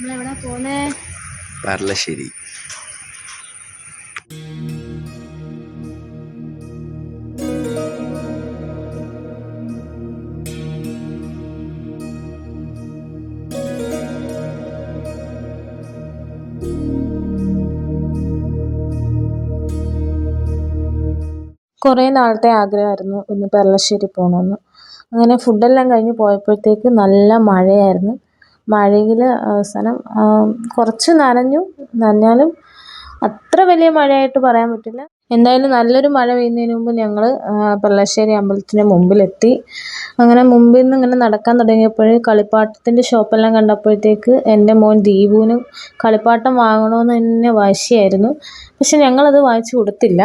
നമ്മളെവിടെ പോന്നേ? പറലശ്ശേരി കുറേ നാളത്തെ ആഗ്രഹമായിരുന്നു ഒന്ന് പെരളശ്ശേരി പോകണമെന്ന്. അങ്ങനെ ഫുഡെല്ലാം കഴിഞ്ഞ് പോയപ്പോഴത്തേക്ക് നല്ല മഴയായിരുന്നു. മഴയിൽ അവസാനം കുറച്ച് നനഞ്ഞു. നനഞ്ഞാലും അത്ര വലിയ മഴയായിട്ട് പറയാൻ പറ്റില്ല. എന്തായാലും നല്ലൊരു മഴ പെയ്യുന്നതിന് മുമ്പ് ഞങ്ങൾ പള്ളശ്ശേരി അമ്പലത്തിന് മുമ്പിലെത്തി. അങ്ങനെ മുമ്പിൽ നിന്ന് ഇങ്ങനെ നടക്കാൻ തുടങ്ങിയപ്പോൾ കളിപ്പാട്ടത്തിന്റെ ഷോപ്പെല്ലാം കണ്ടപ്പോഴത്തേക്ക് എന്റെ മോൻ ദീപുവിനും കളിപ്പാട്ടം വാങ്ങണമെന്ന് തന്നെ വാശിയായിരുന്നു. പക്ഷെ ഞങ്ങളത് വാങ്ങിച്ചു കൊടുത്തില്ല.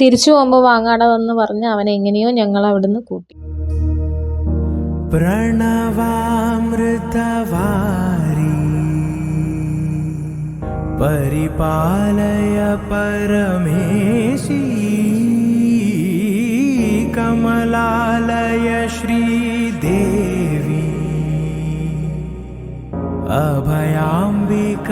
തിരിച്ചു പോകുമ്പോൾ വാങ്ങാട എന്ന് പറഞ്ഞ് അവനെ എങ്ങനെയോ ഞങ്ങൾ അവിടുന്ന് കൂട്ടി. प्रणवामृतवारी। परिपालय परमेशी। कमलालय श्रीदेवी। अभयाम्बिक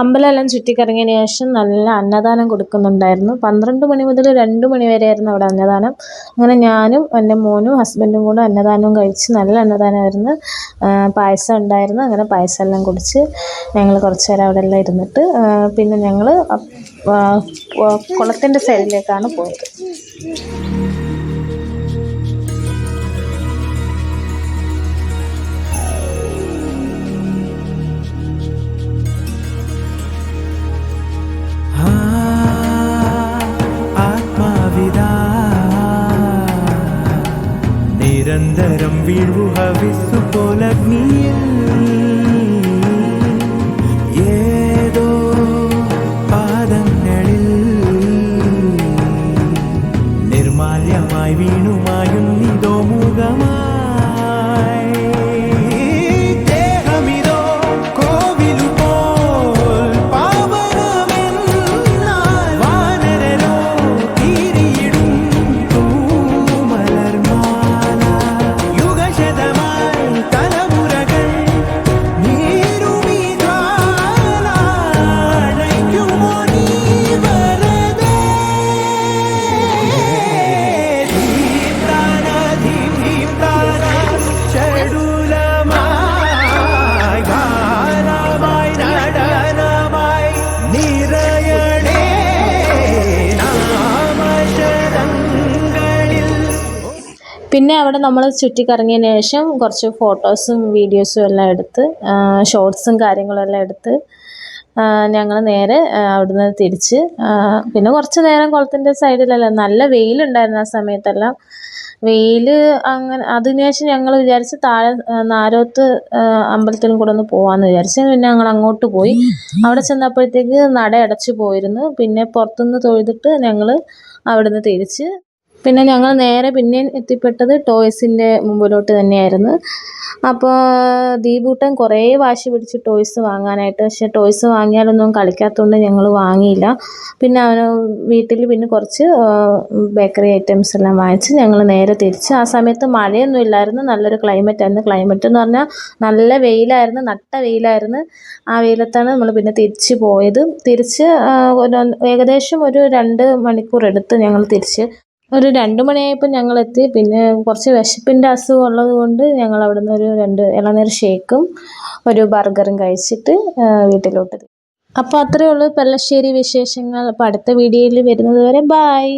അമ്പലമെല്ലാം ചുറ്റിക്കറങ്ങിയതിന് ശേഷം നല്ല അന്നദാനം കൊടുക്കുന്നുണ്ടായിരുന്നു. പന്ത്രണ്ട് മണി മുതൽ രണ്ട് മണി വരെ ആയിരുന്നു അവിടെ അന്നദാനം. അങ്ങനെ ഞാനും എന്റെ മോനും ഹസ്ബൻഡും കൂടെ അന്നദാനവും കഴിച്ച് നല്ല അന്നദാനമായിരുന്നു. പായസം ഉണ്ടായിരുന്നു. അങ്ങനെ പായസം എല്ലാം കുടിച്ച് ഞങ്ങൾ കുറച്ച് നേരം അവിടെ എല്ലാം ഇരുന്നിട്ട് പിന്നെ ഞങ്ങൾ കുളത്തിന്റെ സൈഡിലേക്കാണ് പോയത്. നിരന്തരം വീഴുക വിസു പിന്നെ അവിടെ നമ്മൾ ചുറ്റിക്കറങ്ങിയതിന് ശേഷം കുറച്ച് ഫോട്ടോസും വീഡിയോസും എല്ലാം എടുത്ത് ഷോർട്സും കാര്യങ്ങളും എല്ലാം എടുത്ത് ഞങ്ങൾ നേരെ അവിടുന്ന് തിരിച്ച് പിന്നെ കുറച്ച് നേരം കുളത്തിന്റെ സൈഡിലല്ല നല്ല വെയിലുണ്ടായിരുന്നു ആ സമയത്തെല്ലാം. വെയിൽ അങ്ങനെ അതിന് ശേഷം ഞങ്ങൾ വിചാരിച്ച് താഴെ നാരോത്ത് അമ്പലത്തിലും കൂടെ ഒന്ന് പോകാമെന്ന് വിചാരിച്ച് പിന്നെ ഞങ്ങൾ അങ്ങോട്ട് പോയി. അവിടെ ചെന്നപ്പോഴത്തേക്ക് നട അടച്ചു പോയിരുന്നു. പിന്നെ പുറത്തുനിന്ന് തൊഴുതിട്ട് ഞങ്ങൾ അവിടുന്ന് തിരിച്ച് പിന്നെ ഞങ്ങൾ നേരെ പിന്നെയും എത്തിപ്പെട്ടത് ടോയ്സിന്റെ മുമ്പിലോട്ട് തന്നെയായിരുന്നു. അപ്പോൾ ദീപൂട്ടൻ കുറേ വാശി പിടിച്ച് ടോയ്സ് വാങ്ങാനായിട്ട്. പക്ഷെ ടോയ്സ് വാങ്ങിയാലൊന്നും കളിക്കാത്തതുകൊണ്ട് ഞങ്ങൾ വാങ്ങിയില്ല. പിന്നെ അവന് വീട്ടിൽ പിന്നെ കുറച്ച് ബേക്കറി ഐറ്റംസ് എല്ലാം വാങ്ങിച്ച് ഞങ്ങൾ നേരെ തിരിച്ച്. ആ സമയത്ത് മഴയൊന്നും ഇല്ലായിരുന്നു. നല്ലൊരു ക്ലൈമറ്റ് ആയിരുന്നു. ക്ലൈമറ്റ് എന്ന് പറഞ്ഞാൽ നല്ല വെയിലായിരുന്നു. നട്ട വെയിലായിരുന്നു. ആ വെയിലത്താണ് നമ്മൾ പിന്നെ തിരിച്ച് പോയത്. തിരിച്ച് ഏകദേശം ഒരു രണ്ട് മണിക്കൂർ എടുത്ത് ഞങ്ങൾ തിരിച്ച് ഒരു രണ്ട് മണിയായപ്പോൾ ഞങ്ങൾ എത്തി പിന്നെ കുറച്ച് വിശപ്പിന്റെ അസുഖം ഉള്ളത് കൊണ്ട് ഞങ്ങൾ അവിടെ നിന്ന് ഒരു രണ്ട് ഇളനീർ ഷേക്കും ഒരു ബർഗറും കഴിച്ചിട്ട് വീട്ടിലോട്ട്. അപ്പോൾ അത്രയേ ഉള്ളൂ. പെല്ലശ്ശേരി വിശേഷങ്ങൾ. അപ്പോൾ അടുത്ത വീഡിയോയിൽ വരുന്നത് വരെ ബായ്